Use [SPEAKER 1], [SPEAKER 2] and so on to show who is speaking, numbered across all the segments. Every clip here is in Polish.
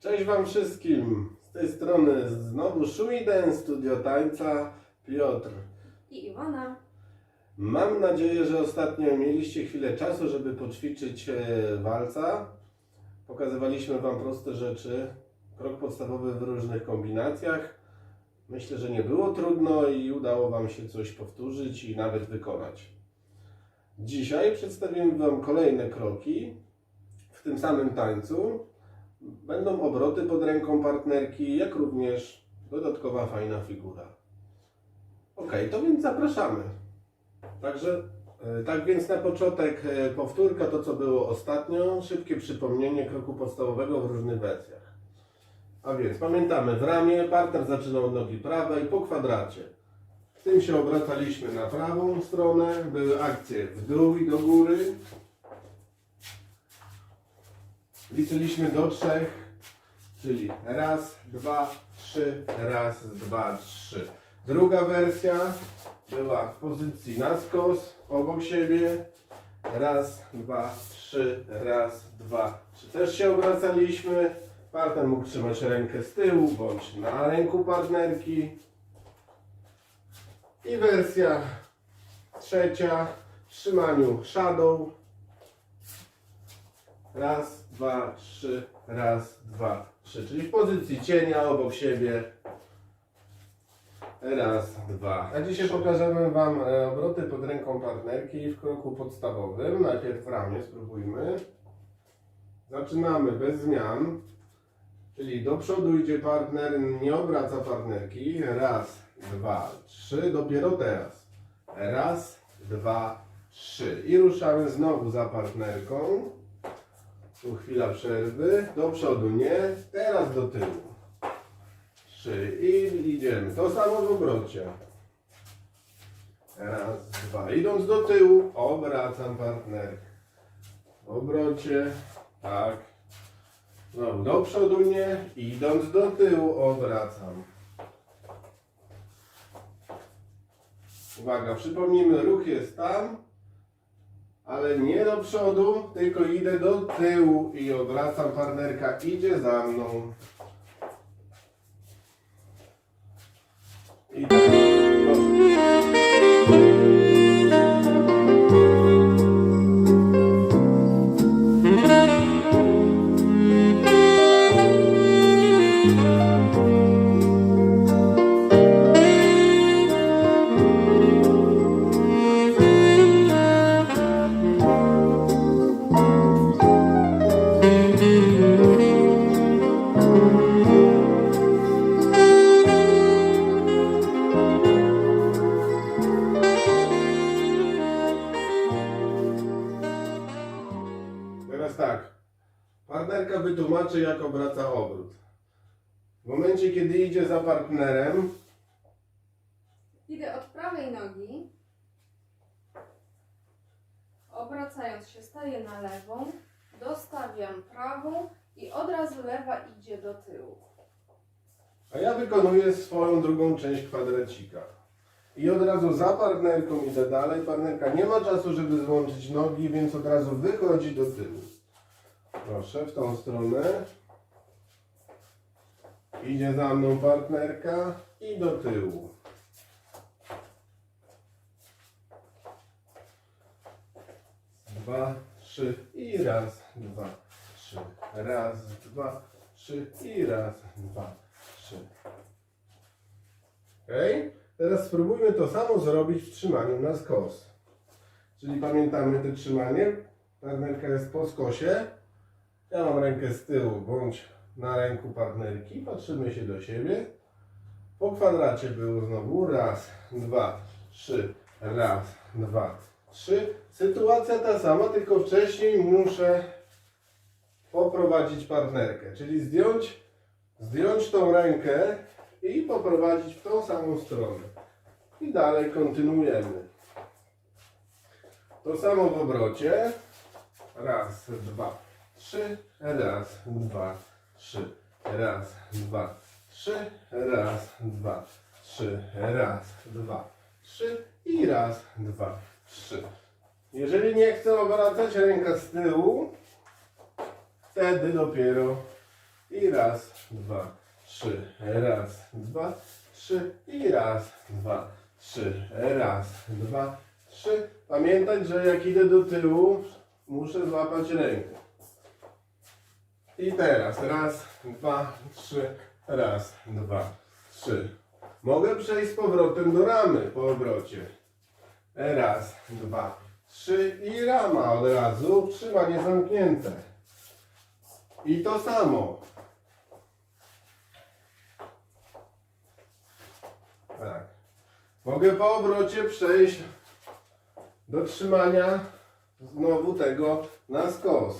[SPEAKER 1] Cześć Wam wszystkim! Z tej strony znowu Szuiden, Studio Tańca, Piotr.
[SPEAKER 2] i Iwona.
[SPEAKER 1] Mam nadzieję, że ostatnio mieliście chwilę czasu, żeby poćwiczyć e, walca. Pokazywaliśmy Wam proste rzeczy, krok podstawowy w różnych kombinacjach. Myślę, że nie było trudno i udało Wam się coś powtórzyć i nawet wykonać. Dzisiaj przedstawimy Wam kolejne kroki w tym samym tańcu. Będą obroty pod ręką partnerki, jak również dodatkowa fajna figura. Ok, to więc zapraszamy. Także, e, tak więc na początek e, powtórka to, co było ostatnio, szybkie przypomnienie kroku podstawowego w różnych wersjach. A więc pamiętamy, w ramię partner zaczynał od nogi prawej po kwadracie. W tym się obracaliśmy na prawą stronę, były akcje w dół i do góry. Liczyliśmy do trzech, czyli raz, dwa, trzy, raz, dwa, trzy. Druga wersja była w pozycji na skos, obok siebie. Raz, dwa, trzy, raz, dwa, trzy. Też się obracaliśmy. Partner mógł trzymać rękę z tyłu bądź na ręku partnerki. I wersja trzecia w trzymaniu shadow. Raz, dwa, trzy, raz, dwa, trzy. Czyli w pozycji cienia obok siebie. Raz, dwa. A dzisiaj pokażemy Wam e, obroty pod ręką partnerki w kroku podstawowym. Najpierw w ramię spróbujmy. Zaczynamy bez zmian. Czyli do przodu idzie partner, nie obraca partnerki. Raz, dwa, trzy. Dopiero teraz. Raz, dwa, trzy. I ruszamy znowu za partnerką. Tu chwila przerwy. Do przodu nie. Teraz do tyłu. Trzy. I idziemy. To samo w obrocie. Raz, dwa. Idąc do tyłu, obracam partnerkę. W obrocie. Tak. Znowu do przodu nie. Idąc do tyłu, obracam. Uwaga, przypomnijmy, ruch jest tam, ale nie do przodu, tylko idę do tyłu i obracam. Partnerka idzie za mną.
[SPEAKER 2] Prawej nogi. Obracając się, staję na lewą. Dostawiam prawą i od razu lewa idzie do tyłu.
[SPEAKER 1] a ja wykonuję swoją drugą część kwadracika. I od razu za partnerką idę dalej. Partnerka nie ma czasu, żeby złączyć nogi, więc od razu wychodzi do tyłu. Proszę, w tą stronę. Idzie za mną partnerka i do tyłu. Dwa, trzy i raz, dwa, trzy. Raz, dwa, trzy i raz, dwa, trzy. Ok? Teraz spróbujmy to samo zrobić w trzymaniu na skos. Czyli pamiętamy to trzymanie. Partnerka jest po skosie. Ja mam rękę z tyłu bądź na ręku partnerki. Patrzymy się do siebie. Po kwadracie było znowu raz, dwa, trzy, raz, dwa, trzy. Sytuacja ta sama, tylko wcześniej muszę poprowadzić partnerkę, czyli zdjąć, zdjąć tą rękę i poprowadzić w tą samą stronę. I dalej kontynuujemy. To samo w obrocie. Raz, dwa, trzy. Raz, dwa, trzy. Raz, dwa, trzy. Raz, dwa, trzy. Raz, dwa, trzy. I raz, dwa, trzy. Jeżeli nie chcę obracać ręka z tyłu, wtedy dopiero I raz, dwa, trzy. Raz, dwa, trzy. I raz, dwa, trzy. Raz, dwa, trzy. Pamiętać, że jak idę do tyłu, muszę złapać rękę. I teraz raz, dwa, trzy. Raz, dwa, trzy. Mogę przejść z powrotem do ramy po obrocie. Raz, dwa, trzy i rama od razu. Trzymanie zamknięte. I to samo. Tak. Mogę po obrocie przejść do trzymania znowu tego na skos.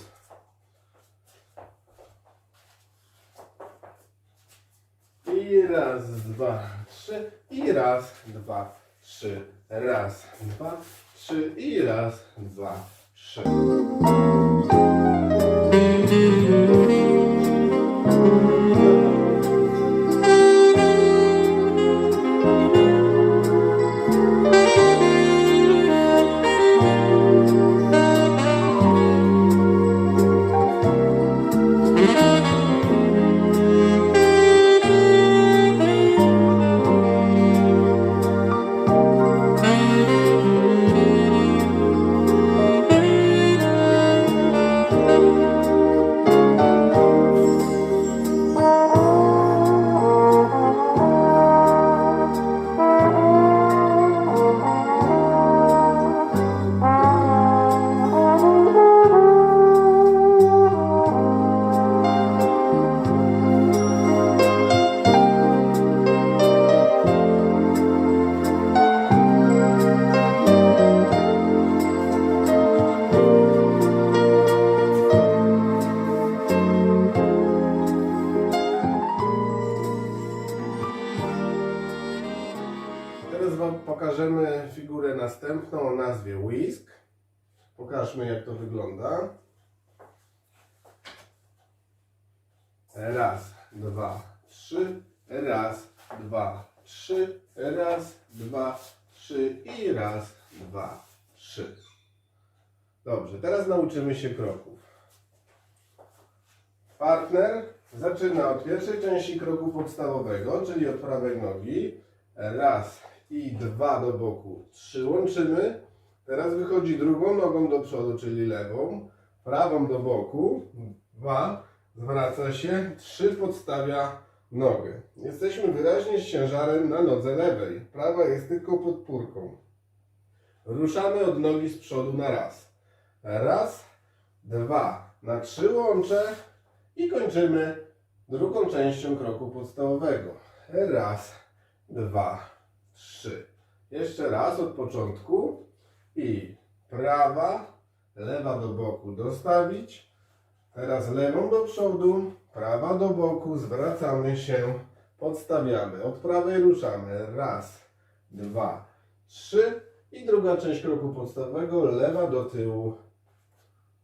[SPEAKER 1] I raz, dwa, trzy. I raz, dwa, trzy. Raz, dwa, trzy. I raz, dwa, trzy. Pokażmy jak to wygląda. Raz, dwa, trzy. Raz, dwa, trzy. Raz, dwa, trzy. I raz, dwa, trzy. Dobrze, teraz nauczymy się kroków. Partner zaczyna od pierwszej części kroku podstawowego, czyli od prawej nogi. Raz i dwa do boku. Trzy łączymy. Teraz wychodzi drugą nogą do przodu, czyli lewą. Prawą do boku. Dwa. Zwraca się. Trzy podstawia nogę. Jesteśmy wyraźnie z ciężarem na nodze lewej. Prawa jest tylko podpórką. Ruszamy od nogi z przodu na raz. Raz, dwa. Na trzy łączę i kończymy drugą częścią kroku podstawowego. Raz, dwa, trzy. Jeszcze raz od początku i prawa, lewa do boku dostawić. Teraz lewą do przodu, prawa do boku, zwracamy się, podstawiamy. Od prawej ruszamy. Raz, dwa, trzy. I druga część kroku podstawowego, lewa do tyłu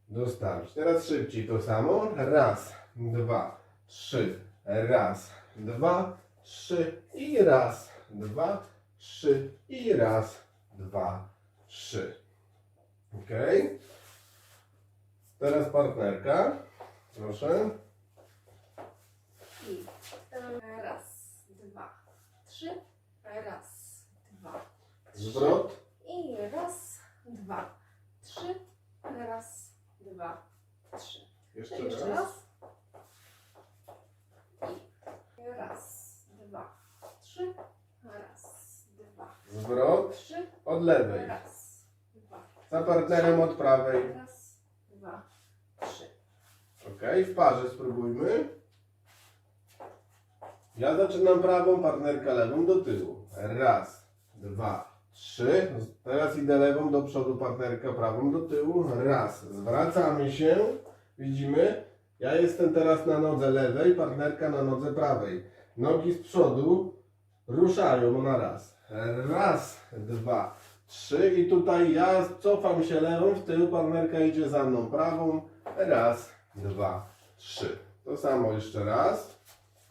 [SPEAKER 1] dostawić. Teraz szybciej to samo. Raz, dwa, trzy. Raz, dwa, trzy. I raz, dwa, trzy. I raz, dwa, trzy. Ok. Teraz partnerka. Proszę.
[SPEAKER 2] I e, raz, dwa, trzy. Raz, dwa, trzy.
[SPEAKER 1] Zwrot.
[SPEAKER 2] I raz, dwa, trzy. Raz, dwa, trzy.
[SPEAKER 1] Jeszcze
[SPEAKER 2] Jeszcze
[SPEAKER 1] raz.
[SPEAKER 2] raz. I raz, dwa, trzy. Raz, dwa,
[SPEAKER 1] Zwrot
[SPEAKER 2] trzy.
[SPEAKER 1] od lewej.
[SPEAKER 2] Raz,
[SPEAKER 1] Za partnerem od prawej.
[SPEAKER 2] raz, dwa, trzy.
[SPEAKER 1] Ok, w parze spróbujmy. Ja zaczynam prawą, partnerka lewą do tyłu. Raz, dwa, trzy. Teraz idę lewą do przodu, partnerka prawą do tyłu. Raz. Zwracamy się. Widzimy? Ja jestem teraz na nodze lewej, partnerka na nodze prawej. Nogi z przodu ruszają na raz. Raz, dwa, trzy. I tutaj ja cofam się lewą w tył, partnerka idzie za mną prawą. Raz, dwa, trzy. To samo jeszcze raz.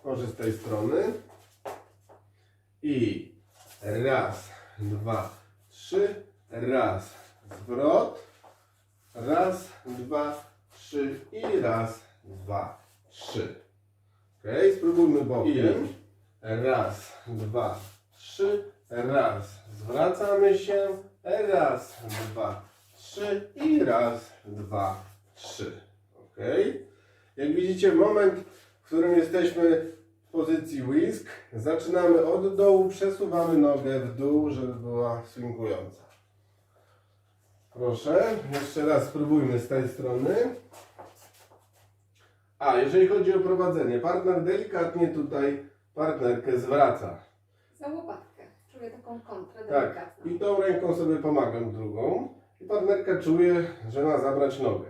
[SPEAKER 1] Może z tej strony. I raz, dwa, trzy. Raz, zwrot. Raz, dwa, trzy. I raz, dwa, trzy. Ok, spróbujmy bokiem. Raz, dwa, trzy. Raz. Zwracamy się. Raz, dwa, trzy. I raz, dwa, trzy. Ok. Jak widzicie, moment, w którym jesteśmy w pozycji whisk, zaczynamy od dołu, przesuwamy nogę w dół, żeby była swingująca. Proszę, jeszcze raz spróbujmy z tej strony. A, jeżeli chodzi o prowadzenie, partner delikatnie tutaj partnerkę zwraca.
[SPEAKER 2] Za łopatkę. Taką kontrę
[SPEAKER 1] Tak.
[SPEAKER 2] delikatną.
[SPEAKER 1] I tą ręką sobie pomagam drugą. I partnerka czuje, że ma zabrać nogę.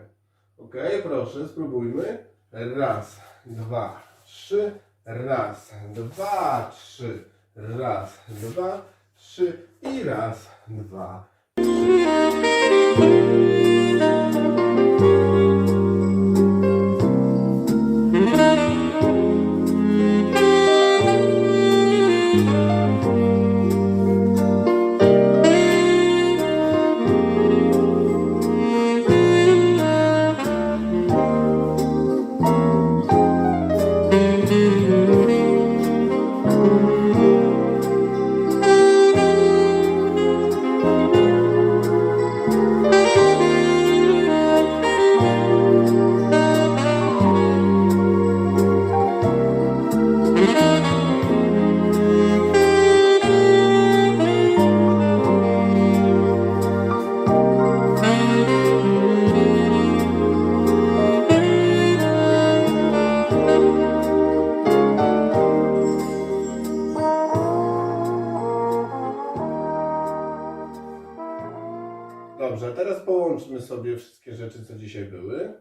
[SPEAKER 1] Ok, proszę, spróbujmy. Raz, dwa, trzy. Raz, dwa, trzy. Raz, dwa, trzy. I raz, dwa, Dobrze, rzeczy, co dzisiaj były.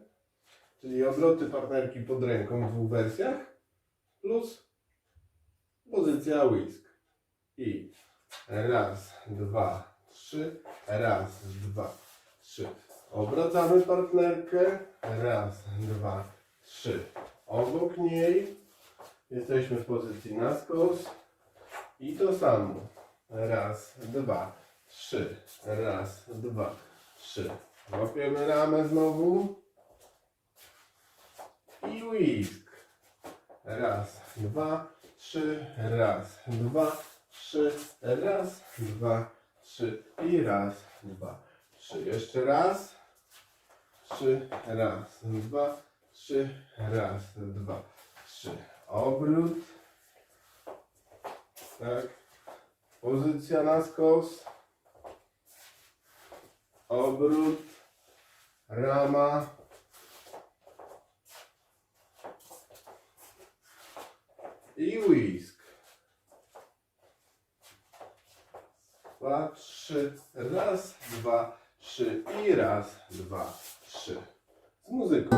[SPEAKER 1] Czyli obroty partnerki pod ręką w dwóch wersjach plus pozycja whisk. I raz, dwa, trzy, raz, dwa, trzy. Obracamy partnerkę. Raz, dwa, trzy. Obok niej jesteśmy w pozycji na skos. I to samo. Raz, dwa, trzy. Raz, dwa, trzy. Łapiemy ramę znowu. I whisk. Raz, dwa, trzy. Raz, dwa, trzy. Raz, dwa, trzy. I raz, dwa, trzy. Jeszcze raz. Trzy. Raz, dwa, trzy. Raz, dwa, trzy. Obrót. Tak. Pozycja na skos. Obrót. Rama. I whisk. Dwa, trzy. Raz, dwa, trzy. I raz, dwa, trzy. Z muzyką.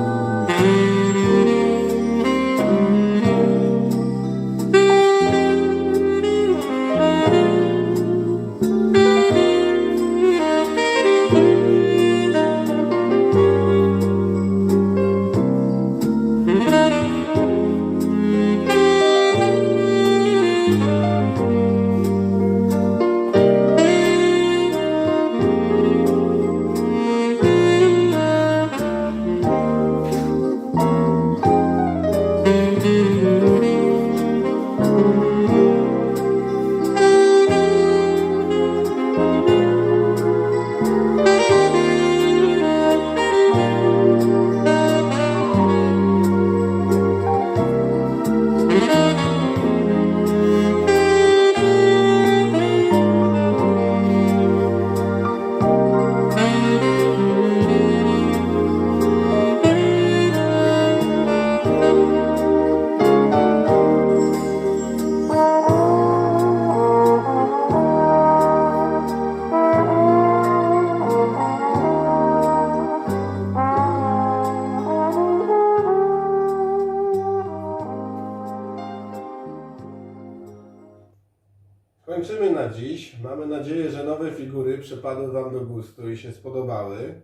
[SPEAKER 1] Nowe figury przypadły Wam do gustu i się spodobały.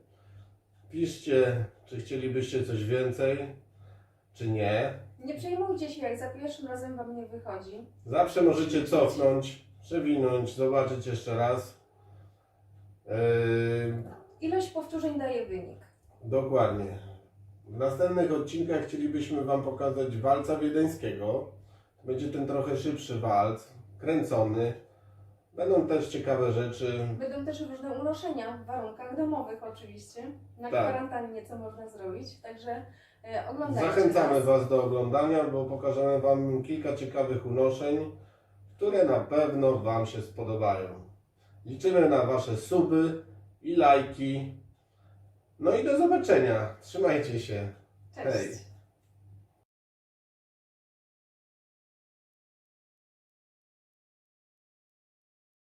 [SPEAKER 1] Piszcie, czy chcielibyście coś więcej, czy nie.
[SPEAKER 2] Nie przejmujcie się, jak za pierwszym razem Wam nie wychodzi.
[SPEAKER 1] Zawsze możecie cofnąć, przewinąć, zobaczyć jeszcze raz. Yy,
[SPEAKER 2] Ilość powtórzeń daje wynik.
[SPEAKER 1] dokładnie. W następnych odcinkach chcielibyśmy Wam pokazać walca wiedeńskiego. Będzie ten trochę szybszy walc, kręcony. Będą też ciekawe rzeczy.
[SPEAKER 2] Będą też różne unoszenia w warunkach domowych oczywiście. Na
[SPEAKER 1] Tak.
[SPEAKER 2] kwarantannie co można zrobić. Także e, oglądajcie
[SPEAKER 1] Zachęcamy
[SPEAKER 2] nas.
[SPEAKER 1] Was do oglądania, bo pokażemy Wam kilka ciekawych unoszeń, które na pewno Wam się spodobają. Liczymy na Wasze suby i lajki. No i do zobaczenia. Trzymajcie się.
[SPEAKER 2] Cześć.
[SPEAKER 1] Hej.